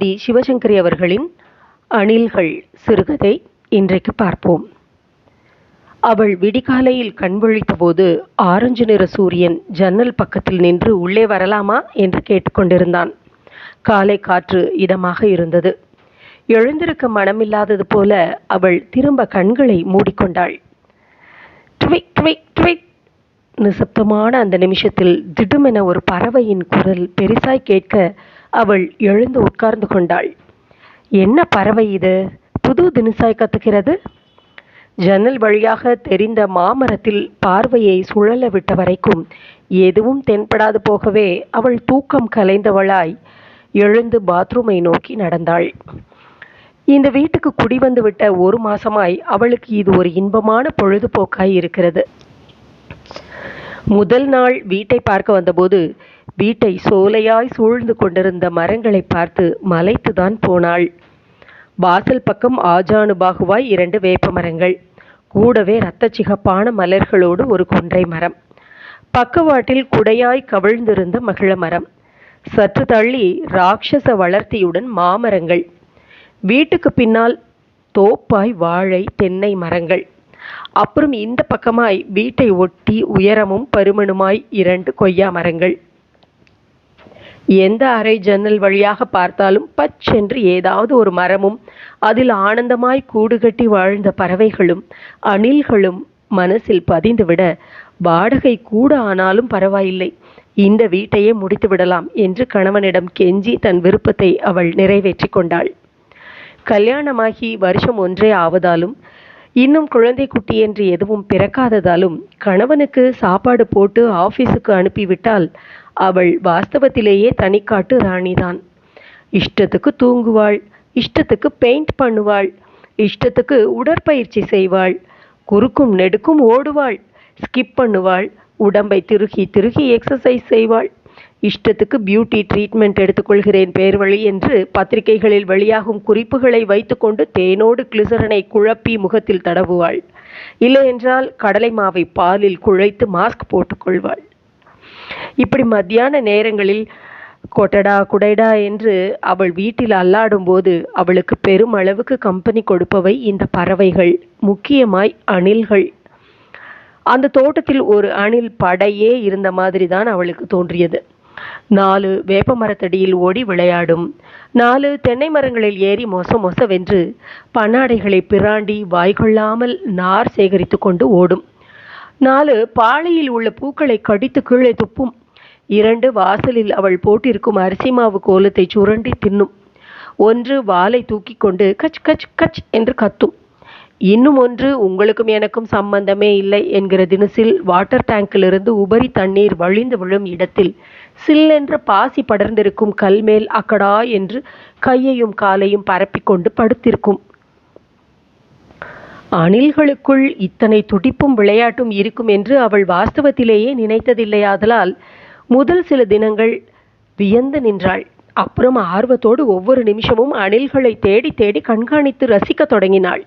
தி சிவசங்கரி அவர்களின் அணில்கள் சிறுகதை இன்றைக்கு பார்ப்போம். அவள் விடிகாலையில் கண் விழித்தபோது ஆரஞ்சு நிற சூரியன் ஜன்னல் பக்கத்தில் நின்று உள்ளே வரலாமா என்று கேட்டுக்கொண்டிருந்தான். காலை காற்று இதமாக இருந்தது. எழுந்திருக்க மனமில்லாதது போல அவள் திரும்ப கண்களை மூடிக்கொண்டாள். ட்விக் ட்விக் ட்விக் நிசப்தமான அந்த நிமிஷத்தில் திடுமென ஒரு பறவையின் குரல் பெரிசாய் கேட்க அவள் எழுந்து உட்கார்ந்து கொண்டாள். என்ன பறவை இது? புது தினுசாய் கத்துகிறது ஜன்னல் வழியாக தெரிந்த மாமரத்தில் பார்வையை சுழல விட்ட வரைக்கும் எதுவும் தென்படாது போகவே அவள் தூக்கம் கலைந்தவளாய் எழுந்து பாத்ரூமை நோக்கி நடந்தாள். இந்த வீட்டுக்கு குடிவந்துவிட்ட ஒரு மாசமாய் அவளுக்கு இது ஒரு இன்பமான பொழுதுபோக்காய் இருக்கிறது. முதல் நாள் வீட்டை பார்க்க வந்தபோது வீட்டை சோலையாய் சூழ்ந்து கொண்டிருந்த மரங்களை பார்த்து மலைத்துதான் போனாள். வாசல் பக்கம் ஆஜானுபாகுவாய் இரண்டு வேப்ப மரங்கள் கூடவே இரத்த சிகப்பான மலர்களோடு ஒரு கொன்றை மரம். பக்கவாட்டில் குடையாய் கவிழ்ந்திருந்த மகிழ மரம். சற்று தள்ளி ராட்சச வளர்த்தியுடன் மாமரங்கள். வீட்டுக்கு பின்னால் தோப்பாய் வாழை தென்னை மரங்கள். அப்புறம் இந்த பக்கமாய் வீட்டை ஒட்டி உயரமும் பருமனுமாய் இரண்டு கொய்யா மரங்கள். எந்த அறை ஜன்னல் வழியாக பார்த்தாலும் பச்சென்று ஏதாவது ஒரு மரமும் அதில் ஆனந்தமாய் கூடு கட்டி வாழ்ந்த பறவைகளும் அணில்களும் மனசில் பதிந்துவிட வாடகை கூட ஆனாலும் பரவாயில்லை இந்த வீட்டையே முடித்து விடலாம் என்று கணவனிடம் கெஞ்சி தன் விருப்பத்தை அவள் நிறைவேற்றி கொண்டாள். கல்யாணமாகி வருஷம் ஒன்றே ஆவதாலும் இன்னும் குழந்தை குட்டி என்று எதுவும் பிறக்காததாலும் கணவனுக்கு சாப்பாடு போட்டு ஆபீஸுக்கு அனுப்பிவிட்டால் அவள் வாஸ்தவத்திலேயே தனிக்காட்டு ராணிதான். இஷ்டத்துக்கு தூங்குவாள் இஷ்டத்துக்கு பெயிண்ட் பண்ணுவாள் இஷ்டத்துக்கு உடற்பயிற்சி செய்வாள் குறுக்கும் நெடுக்கும் ஓடுவாள் ஸ்கிப் பண்ணுவாள் உடம்பை திருகி திருகி எக்ஸசைஸ் செய்வாள். இஷ்டத்துக்கு பியூட்டி ட்ரீட்மெண்ட் எடுத்துக்கொள்கிறேன் பேர் வழி என்று பத்திரிகைகளில் வெளியாகும் குறிப்புகளை வைத்துக்கொண்டு தேனோடு கிளிசரனை குழப்பி முகத்தில் தடவுவாள். இல்லையென்றால் கடலை மாவை பாலில் குழைத்து மாஸ்க் போட்டுக்கொள்வாள். இப்படி மத்தியான நேரங்களில் கொட்டடா குடைடா என்று அவள் வீட்டில் அல்லாடும்போது அவளுக்கு பெரும் அளவுக்கு கம்பெனி கொடுப்பவை இந்த பறவைகள். முக்கியமாய் அணில்கள். அந்த தோட்டத்தில் ஒரு அணில் படையே இருந்த மாதிரி தான் அவளுக்கு தோன்றியது. நாலு வேப்ப மரத்தடியில் ஓடி விளையாடும். நாலு தென்னை மரங்களில் ஏறி மொச மொசவென்று பன்னாடைகளை பிராண்டி வாய்கொள்ளாமல் நார் சேகரித்து கொண்டு ஓடும். நாலு பாளையில் உள்ள பூக்களை கடித்து கீழே துப்பும். இரண்டு வாசலில் அவள் போட்டிருக்கும் அரிசி மாவு கோலத்தை சுரண்டி தின்னும். ஒன்று வாலை தூக்கி கொண்டு கச் கச் கச் என்று கத்தும். இன்னும் ஒன்று உங்களுக்கும் எனக்கும் சம்பந்தமே இல்லை என்கிற தினசில் வாட்டர் டேங்கிலிருந்து உபரி தண்ணீர் வழிந்து விழும் இடத்தில் சில்லென்ற பாசி படர்ந்திருக்கும் கல்மேல் அக்கடா என்று கையையும் காலையும் பரப்பிக்கொண்டு படுத்திருக்கும். அணில்களுக்குள் இத்தனை துடிப்பும் விளையாட்டும் இருக்கும் என்று அவள் வாஸ்தவத்திலேயே நினைத்ததில்லையாதலால் முதல் சில தினங்கள் வியந்து நின்றாள். அப்புறம் ஆர்வத்தோடு ஒவ்வொரு நிமிஷமும் அணில்களை தேடி தேடி கண்காணித்து ரசிக்கத் தொடங்கினாள்.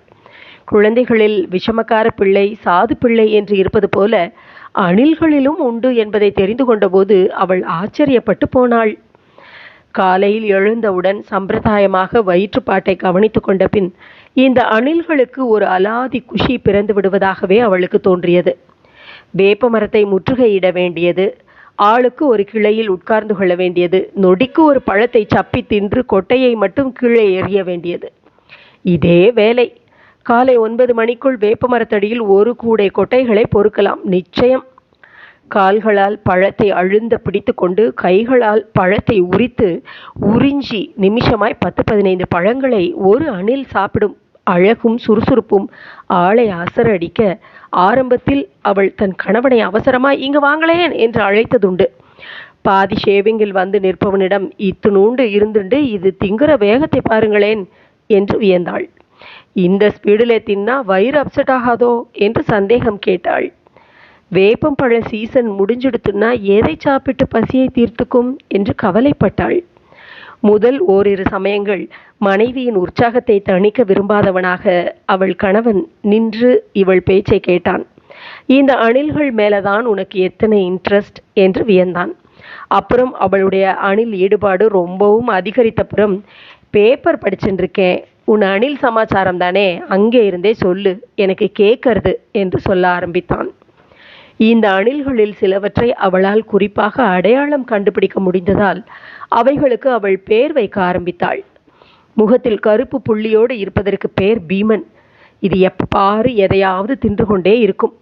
குழந்தைகளில் விஷமக்கார பிள்ளை சாது பிள்ளை என்று இருப்பது போல அணில்களிலும் உண்டு என்பதை தெரிந்து கொண்டபோது அவள் ஆச்சரியப்பட்டு போனாள். காலையில் எழுந்தவுடன் சம்பிரதாயமாக வயிற்றுப்பாட்டை கவனித்து கொண்ட பின் இந்த அணில்களுக்கு ஒரு அலாதி குஷி பிறந்து விடுவதாகவே அவளுக்கு தோன்றியது. வேப்ப மரத்தை முற்றுகையிட வேண்டியது ஆளுக்கு ஒரு கிளையில் உட்கார்ந்து கொள்ள வேண்டியது நொடிக்கு ஒரு பழத்தை சப்பி தின்று கொட்டையை மட்டும் கீழே எறிய வேண்டியது. இதே வேலை. காலை ஒன்பது மணிக்குள் வேப்ப மரத்தடியில் ஒரு கூடை கொட்டைகளை பொறுக்கலாம். நிச்சயம். கால்களால் பழத்தை அழுந்த பிடித்து கொண்டு கைகளால் பழத்தை உரித்து உறிஞ்சி நிமிஷமாய் பத்து பதினைந்து பழங்களை ஒரு அணில் சாப்பிடும் அழகும் சுறுசுறுப்பும் ஆளை அசரடிக்க ஆரம்பத்தில் அவள் தன் கணவனை அவசரமாய் இங்கு வாங்களேன் என்று அழைத்ததுண்டு. பாதி ஷேவிங்கில் வந்து நிற்பவனிடம் இத்துணூண்டு இருந்துண்டு இது திங்குற வேகத்தை பாருங்களேன் என்று வியந்தாள். இந்த ஸ்பீடில் தின்னா வயிறு அப்செட் ஆகாதோ என்று சந்தேகம் கேட்டாள். வேப்பம் பழ சீசன் முடிஞ்செடுத்துன்னா எதை சாப்பிட்டு பசியை தீர்த்துக்கும் என்று கவலைப்பட்டாள். முதல் ஓரிரு சமயங்கள் மனைவியின் உற்சாகத்தை தணிக்க விரும்பாதவனாக அவள் கணவன் நின்று இவள் பேச்சை கேட்டான். இந்த அணில்கள் மேலதான் உனக்கு எத்தனை இன்ட்ரெஸ்ட் என்று வியந்தான். அப்புறம் அவளுடைய அணில் ஈடுபாடு ரொம்பவும் அதிகரித்தப்புறம் பேப்பர் படிச்சுட்டு இருக்கேன் உன் அணில் சமாச்சாரம் தானே? அங்கே இருந்தே சொல்லு. எனக்கு கேட்கறது என்று சொல்ல ஆரம்பித்தான். இந்த அணில்களில் சிலவற்றை அவளால் குறிப்பாக அடையாளம் கண்டுபிடிக்க முடிந்ததால் அவைகளுக்கு அவள் பேர் வைக்க ஆரம்பித்தாள். முகத்தில் கருப்பு புள்ளியோடு இருப்பதற்கு பேர் பீமன். இது எப்பாறு எதையாவது தின்று கொண்டே இருக்கும்.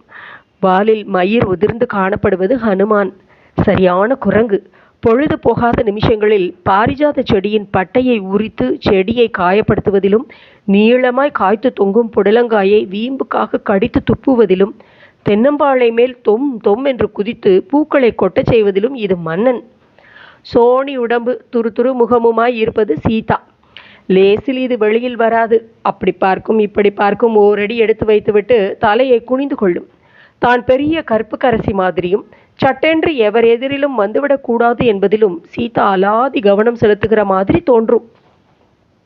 வாலில் மயிர் உதிர்ந்து காணப்படுவது ஹனுமான். சரியான குரங்கு. பொழுது போகாத நிமிஷங்களில் பாரிஜாத செடியின் பட்டையை உரித்து செடியை காயப்படுத்துவதிலும் நீளமாய் காய்த்து தொங்கும் புடலங்காயை வீம்புக்காக கடித்து துப்புவதிலும் தென்னம்பாளை மேல் தொம் தொம் என்று குதித்து பூக்களை கொட்டச் செய்வதிலும் இது மன்னன். சோனி உடம்பு துரு துரு முகமுமாய் இருப்பது சீதா. லேசில் இது வெளியில் வராது. அப்படி பார்க்கும் இப்படி பார்க்கும் ஓரடி எடுத்து வைத்துவிட்டு தலையை குனிந்து கொள்ளும். தான் பெரிய கருப்பு கரசி மாதிரியும் சட்டென்று எவர் எதிரிலும் வந்துவிடக் கூடாது என்பதிலும் சீதா அலாதி கவனம் செலுத்துகிற மாதிரி தோன்றும்.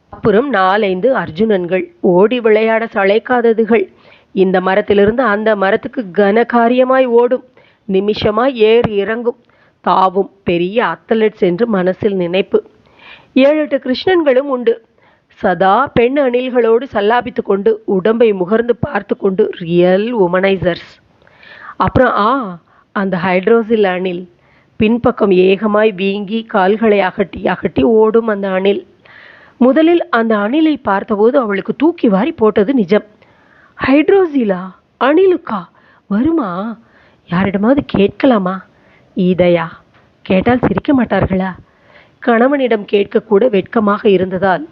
அப்புறம் நாலைந்து அர்ஜுனன்கள் ஓடி விளையாட சளைக்காததுகள். இந்த மரத்திலிருந்து அந்த மரத்துக்கு கனகாரியமாய் ஓடும். நிமிஷமாய் ஏறி இறங்கும். தாவும் பெரிய அத்தலட்ஸ் என்று மனசில் நினைப்பு. ஏழு எட்டு கிருஷ்ணன்களும் உண்டு. சதா பெண் அணில்களோடு சல்லாபித்து கொண்டு உடம்பை முகர்ந்து பார்த்து கொண்டு ரியல் உமனைசர்ஸ் அப்புறம் ஆ அந்த ஹைட்ரோசில் அணில் பின்பக்கம் ஏகமாய் வீங்கி கால்களை அகட்டி அகட்டி ஓடும் அந்த அணில். முதலில் அந்த அணிலை பார்த்தபோது அவளுக்கு தூக்கி வாரி போட்டது நிஜம். ஹைட்ரோசிலா? அணிலுக்கா? வருமா? யாரிடமாவது கேட்கலாமா? ஈதையா கேட்டால் சிரிக்க மாட்டார்களா? கணவனிடம் கேட்கக்கூட வெட்கமாக இருந்ததால்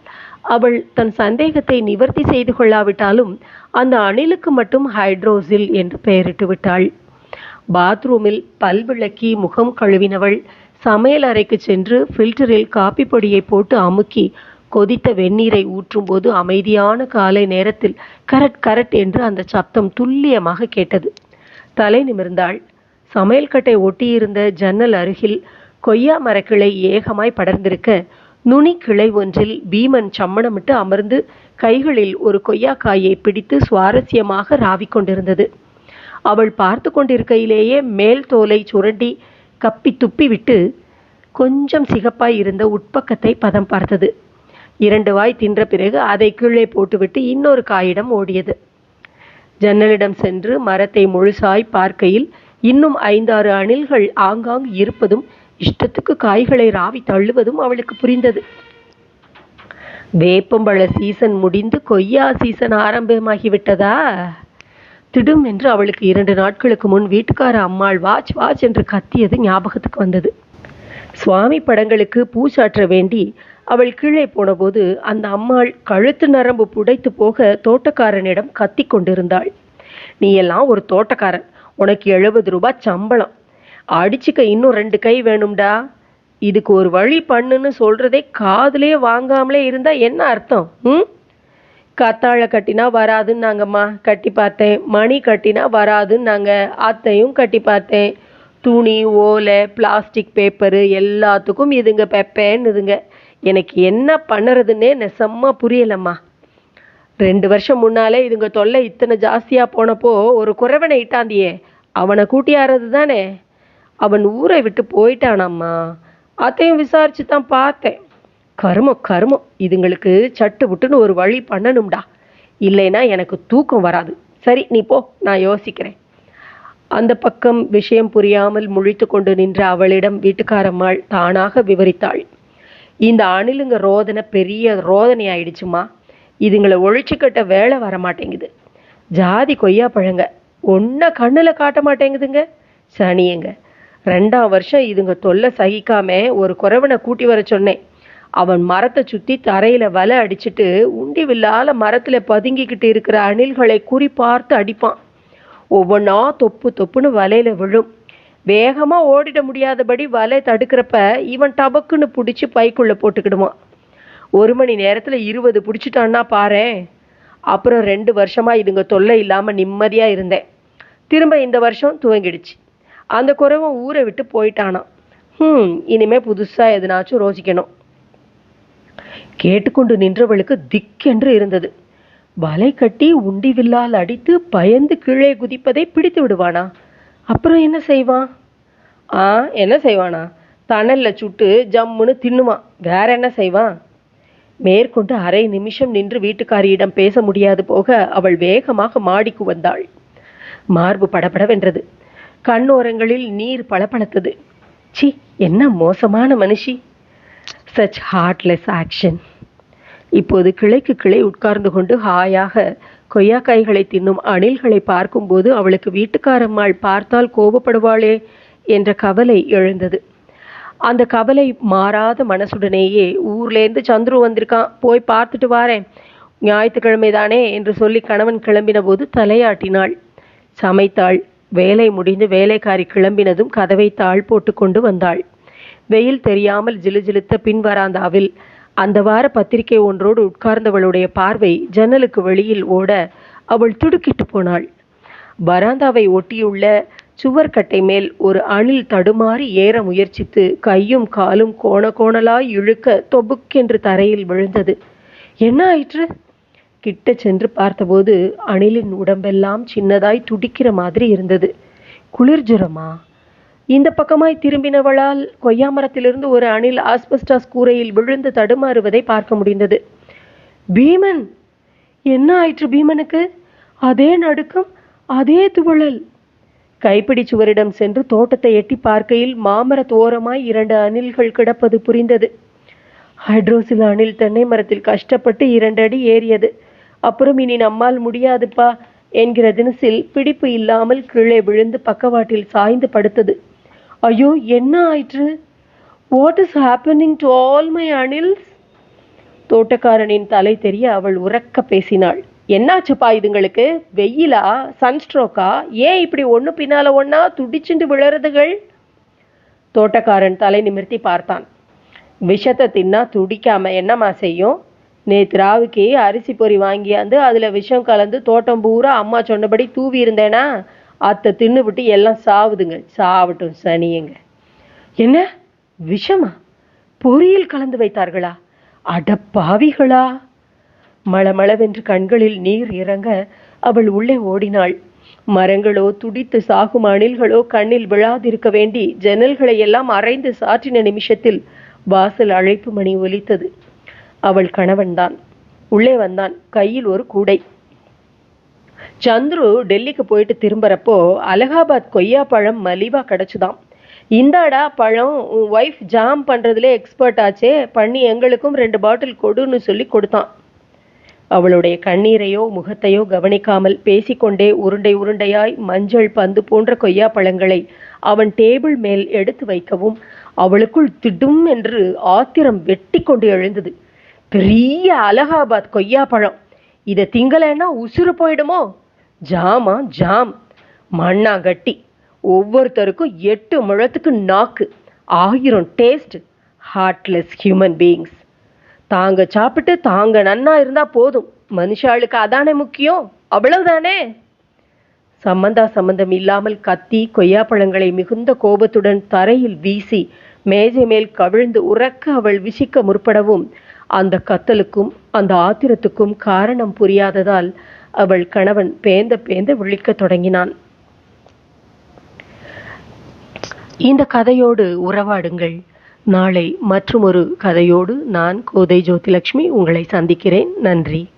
அவள் தன் சந்தேகத்தை நிவர்த்தி செய்து கொள்ளாவிட்டாலும் அந்த அணிலுக்கு மட்டும் ஹைட்ரோசில் என்று பெயரிட்டு விட்டாள். பாத்ரூமில் பல் விளக்கி முகம் கழுவினவள் சமையல் அறைக்கு சென்று ஃபில்டரில் காப்பி பொடியை போட்டு அமுக்கி கொதித்த வெந்நீரை ஊற்றும்போது அமைதியான காலை நேரத்தில் கரட் கரட் என்று அந்த சப்தம் துல்லியமாக கேட்டது. தலை நிமிர்ந்தாள். சமையல் கட்டை ஒட்டியிருந்த ஜன்னல் அருகில் கொய்யா மரக்கிளை ஏகமாய் படர்ந்திருக்க நுனி கிளை ஒன்றில் பீமன் சம்மணமிட்டு அமர்ந்து கைகளில் ஒரு கொய்யாக்காயை பிடித்து சுவாரஸ்யமாக ராவிக் கொண்டிருந்தது. அவள் பார்த்து கொண்டிருக்கையிலேயே மேல் தோலை சுரண்டி கப்பி துப்பி விட்டு கொஞ்சம் சிகப்பாய் இருந்த உட்பக்கத்தை பதம் பார்த்தது. இரண்டு வாய் தின்ற பிறகு அதை கீழே போட்டுவிட்டு இன்னொரு காயிடம் ஓடியது. ஜன்னலிடம் சென்று மரத்தை முழுசாய் பார்க்கையில் இன்னும் ஐந்தாறு அணில்கள் ஆங்காங்கு இருப்பதும் இஷ்டத்துக்கு காய்களை ராவி தள்ளுவதும் அவளுக்கு புரிந்தது. வேப்பம்பழ சீசன் முடிந்து கொய்யா சீசன் ஆரம்பமாகிவிட்டதா? திடும் என்று அவளுக்கு இரண்டு நாட்களுக்கு முன் வீட்டுக்கார அம்மாள் வாச் வாச் என்று கத்தியது ஞாபகத்துக்கு வந்தது. சுவாமி படங்களுக்கு பூசாற்ற வேண்டி அவள் கீழே போனபோது அந்த அம்மாள் கழுத்து நரம்பு புடைத்து போக தோட்டக்காரனிடம் கத்தி கொண்டிருந்தாள். நீ எல்லாம் ஒரு தோட்டக்காரன். உனக்கு எழுபது ரூபாய் சம்பளம். அடிச்சுக்க இன்னும் ரெண்டு கை வேணும்டா. இதுக்கு ஒரு வழி பண்ணுன்னு சொல்றதே காதுலயே வாங்காமலே இருந்தா என்ன அர்த்தம்? ம்? கத்தாழை கட்டினா வராதுன்னாங்கம்மா கட்டி பார்த்தேன். மணி கட்டினா வராதுன்னாங்க அத்தையும் கட்டி பார்த்தேன். துணி ஓலை பிளாஸ்டிக் பேப்பரு எல்லாத்துக்கும் இதுங்க பெப்பேன்னுதுங்க. எனக்கு என்ன பண்ணுறதுன்னே நெசமா புரியலம்மா. ரெண்டு வருஷம் முன்னாலே இதுங்க தொல்லை இத்தனை ஜாஸ்தியாக போனப்போ ஒரு குறைவனை இட்டாந்தியே. அவனை கூட்டியாரது தானே. அவன் ஊரை விட்டு போயிட்டானாம்மா. அதையும் விசாரிச்சு தான் பார்த்தேன். கருமம் கருமம் இதுங்களுக்கு சட்டு புட்டுன்னு ஒரு வழி பண்ணணும்டா. இல்லைன்னா எனக்கு தூக்கம் வராது. சரி நீ போ நான் யோசிக்கிறேன். அந்த பக்கம் விஷயம் புரியாமல் முழித்து கொண்டு நின்ற அவளிடம் வீட்டுக்காரம்மாள் தானாக விவரித்தாள். இந்த அணிலுங்க ரோதனை பெரிய ரோதனை ஆயிடுச்சுமா இதுங்களை ஒழிச்சு வேலை வர மாட்டேங்குது. ஜாதி கொய்யா பழங்க. ஒன்றை கண்ணில் காட்ட மாட்டேங்குதுங்க. சனியங்க. ரெண்டாம் வருஷம் இதுங்க தொல்லை சகிக்காம ஒரு குறவனை கூட்டி வர சொன்னேன். அவன் மரத்தை சுத்தி தரையில வலை அடிச்சிட்டு உண்டி வில்லால மரத்துல பதுங்கிக்கிட்டு இருக்கிற அணில்களை குறி பார்த்து அடிப்பான். ஒவ்வொன்றா தொப்பு தொப்புன்னு வலையில விழும். வேகமா ஓடிட முடியாதபடி வலை தடுக்கிறப்ப இவன் டபக்குன்னு பிடிச்சி பைக்குள்ள போட்டுக்கிடுவான். ஒரு மணி நேரத்துல இருபது பிடிச்சிட்டான்னா பாரேன் அப்புறம் ரெண்டு வருஷமா இதுங்க தொல்லை இல்லாம நிம்மதியா இருந்தேன். திரும்ப இந்த வருஷம் துவங்கிடுச்சு. அந்த குறைவன் ஊரை விட்டு போயிட்டானா ம் இனிமே புதுசா எதுனாச்சும் ரோசிக்கணும் கேட்டுக்கொண்டு நின்றவளுக்கு திக்கென்று இருந்தது. வலை கட்டி உண்டி வில்லால் அடித்து பயந்து கீழே குதிப்பதை பிடித்து விடுவானா? அப்புறம் என்ன செய்வான்? ஆ என்ன செய்வானா? தணல்ல சுட்டு ஜம்முன்னு தின்னுவான். வேற என்ன செய்வான்? மேற்கொண்டு அரை நிமிஷம் நின்று வீட்டுக்காரியிடம் பேச முடியாது போக அவள் வேகமாக மாடிக்கு வந்தாள் மார்பு படபடவென்றது. கண்ணோரங்களில் நீர் பளபளத்தது. சி என்ன மோசமான மனுஷி. சச் ஹார்ட்லெஸ் ஆக்ஷன் இப்போது கிளைக்கு கிளை உட்கார்ந்து கொண்டு ஹாயாக கொய்யாக்காய்களை தின்னும் அணில்களை பார்க்கும்போது அவளுக்கு வீட்டுக்காரம்மாள் பார்த்தால் கோபப்படுவாளே என்ற கவலை எழுந்தது. அந்த கவலை மாறாத மனசுடனேயே ஊர்லேருந்து சந்துரு வந்திருக்கான். போய் பார்த்துட்டு வாரேன். ஞாயிற்றுக்கிழமை தானே என்று சொல்லி கணவன் கிளம்பின போது தலையாட்டினாள். சமைத்தாள். வேலை முடிந்து வேலைக்காரி கிளம்பினதும் கதவை தாழ் போட்டு கொண்டு வந்தாள். வெயில் தெரியாமல் ஜிலுஜிலுத்த பின் வராந்தாவில் அந்த வார பத்திரிகை ஒன்றோடு உட்கார்ந்தவளுடைய பார்வை ஜன்னலுக்கு வெளியில் ஓட அவள் துடுக்கிட்டு போனாள். வராந்தாவை ஒட்டியுள்ள சுவர்கட்டை மேல் ஒரு அணில் தடுமாறி ஏற முயற்சித்து கையும் காலும் கோண கோணலாய் இழுக்க தொபுக்கென்று தரையில் விழுந்தது. என்ன ஆயிற்று? கிட்ட சென்று பார்த்தபோது அணிலின் உடம்பெல்லாம் சின்னதாய் துடிக்கிற மாதிரி இருந்தது. குளிர் ஜுரமா இந்த பக்கமாய் திரும்பினவளால் கொய்யா மரத்திலிருந்து ஒரு அணில் ஆஸ்பெஸ்டாஸ் கூரையில் விழுந்து தடுமாறுவதை பார்க்க முடிந்தது. பீமன்! என்ன ஆயிற்று பீமனுக்கு? அதே நடுக்கம் அதே துவழல். கைப்பிடி சுவரிடம் சென்று தோட்டத்தை எட்டி பார்க்கையில் மாமர தோரமாய் இரண்டு அணில்கள் கிடப்பது புரிந்தது. ஹைட்ரோசில் அணில் தென்னை மரத்தில் கஷ்டப்பட்டு இரண்டு அடி ஏறியது. அப்புறம் இனி நம்மால் முடியாதுப்பா என்கிற தினசில் பிடிப்பு இல்லாமல் கீழே விழுந்து பக்கவாட்டில் சாய்ந்து படுத்தது. ஐயோ என்ன ஆயிற்று? What is happening to all my Anil's தோட்டக்காரனின் தலை தெரிய அவள் உறக்க பேசினாள். என்னாச்சுப்பா இதுங்களுக்கு? வெயிலா? சன்ஸ்ட்ரோக்கா? ஏன் இப்படி ஒன்று பின்னால ஒன்னா துடிச்சுண்டு விழறதுகள்? தோட்டக்காரன் தலை நிமிர்த்தி பார்த்தான். விஷத்தை தின்னா துடிக்காம என்னம்மா செய்யும்? நேற்று ராவுக்கு அரிசி பொறி வாங்கியாந்து அதுல விஷம் கலந்து தோட்டம் பூரா அம்மா சொன்னபடி தூவி இருந்தேனா? அத்தை தின்னு விட்டு எல்லாம் சாவுதுங்க. சாவட்டும் சனியுங்க. என்ன? விஷமா? பொறியில் கலந்து வைத்தார்களா? அடப்பாவிகளா? மளமளவென்று கண்களில் நீர் இறங்க அவள் உள்ளே ஓடினாள். மரங்களோ துடித்து சாகும் அணில்களோ கண்ணில் விழாதிருக்க வேண்டி ஜன்னல்களை எல்லாம் அரைந்து சாற்றின நிமிஷத்தில் வாசல் அழைப்பு மணி ஒலித்தது. அவள் கணவன்தான். உள்ளே வந்தான். கையில் ஒரு கூடை. சந்துரு டெல்லிக்கு போயிட்டு திரும்புறப்போ அலகாபாத் கொய்யா பழம் மலிவாக கிடைச்சுதாம். இந்தாடா பழம் உன் ஒய்ஃப் ஜாம் பண்ணுறதுலே எக்ஸ்பர்ட் ஆச்சே பண்ணி எங்களுக்கும் ரெண்டு பாட்டில் கொடுன்னு சொல்லி கொடுத்தான். அவளுடைய கண்ணீரையோ முகத்தையோ கவனிக்காமல் பேசிக்கொண்டே உருண்டை உருண்டையாய் மஞ்சள் பந்து போன்ற கொய்யா பழங்களை அவன் டேபிள் மேல் எடுத்து வைக்கவும் அவளுக்குள் திடும் என்று ஆத்திரம் வெட்டி கொண்டு எழுந்தது. பெரிய அலகாபாத் கொய்யா பழம் இதை திங்கலைன்னா உசுறு போயிடுமோ? ஜாமா ஜாம். மண்ணா கட்டி. ஒவ்வொருத்தருக்கும் எட்டு முழத்துக்கு நாக்கு. ஆயிரம் டேஸ்ட் ஹார்ட்லெஸ் ஹியூமன் பீயிங்ஸ் தாங்க சாப்பிட்டு தாங்க நன்னா இருந்தா போதும். மனுஷாளுக்கு அதானே முக்கியம்? அவ்வளவுதானே? சம்பந்தா சம்பந்தம் இல்லாமல் கத்தி கொய்யாப்பழங்களை மிகுந்த கோபத்துடன் தரையில் வீசி மேஜை மேல் கவிழ்ந்து உறக்க அவள் விசிக்க முற்படவும் அந்த கத்தலுக்கும் அந்த ஆத்திரத்துக்கும் காரணம் புரியாததால் அவள் கணவன் பேந்த பேந்த விழிக்க தொடங்கினான். இந்த கதையோடு உறவாடுங்கள். நாளை மற்றுமொரு கதையோடு நான் கோதை ஜோதிலட்சுமி உங்களை சந்திக்கிறேன். நன்றி.